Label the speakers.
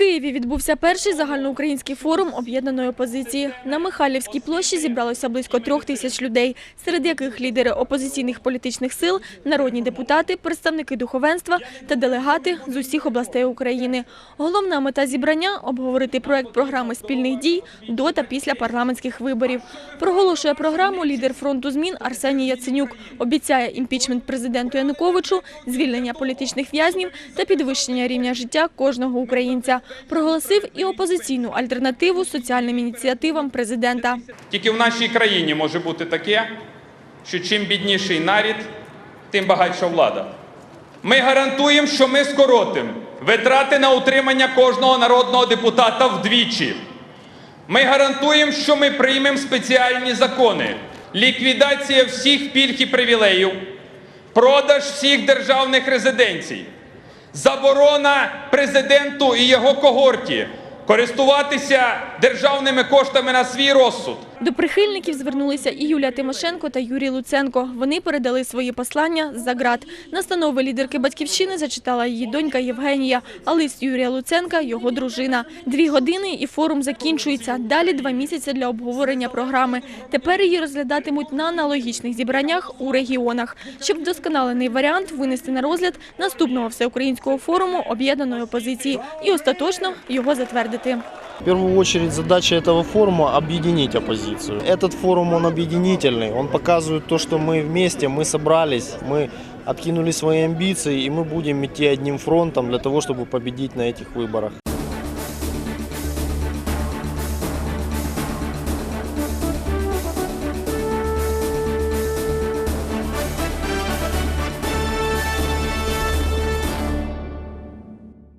Speaker 1: Києві відбувся перший загальноукраїнський форум об'єднаної опозиції. На Михайлівській площі зібралося близько трьох тисяч людей, серед яких лідери опозиційних політичних сил, народні депутати, представники духовенства та делегати з усіх областей України. Головна мета зібрання – обговорити проект програми спільних дій до та після парламентських виборів. Проголошує програму лідер фронту змін Арсеній Яценюк. Обіцяє імпічмент президенту Януковичу, звільнення політичних в'язнів та підвищення рівня життя кожного українця. Проголосив і опозиційну альтернативу соціальним ініціативам президента.
Speaker 2: Тільки в нашій країні може бути таке, що чим бідніший нарід, тим багатша влада. Ми гарантуємо, що ми скоротимо витрати на утримання кожного народного депутата вдвічі. Ми гарантуємо, що ми приймемо спеціальні закони, ліквідація всіх пільг і привілеїв, продаж всіх державних резиденцій, заборона президенту і його когорті користуватися державними коштами на свій розсуд.
Speaker 1: До прихильників звернулися і Юлія Тимошенко та Юрій Луценко. Вони передали свої послання за ґрат. Настанови лідерки «Батьківщини» зачитала її донька Євгенія, а лист Юрія Луценка – його дружина. Дві години і форум закінчується. Далі два місяці для обговорення програми. Тепер її розглядатимуть на аналогічних зібраннях у регіонах. Щоб вдосконалений варіант винести на розгляд наступного всеукраїнського форуму об'єднаної опозиції і остаточно його затвердити.
Speaker 3: В первую очередь задача этого форума – объединить оппозицию. Этот форум, он объединительный, он показывает то, что мы вместе, мы собрались, мы откинули свои амбиции, и мы будем идти одним фронтом для того, чтобы победить на этих выборах.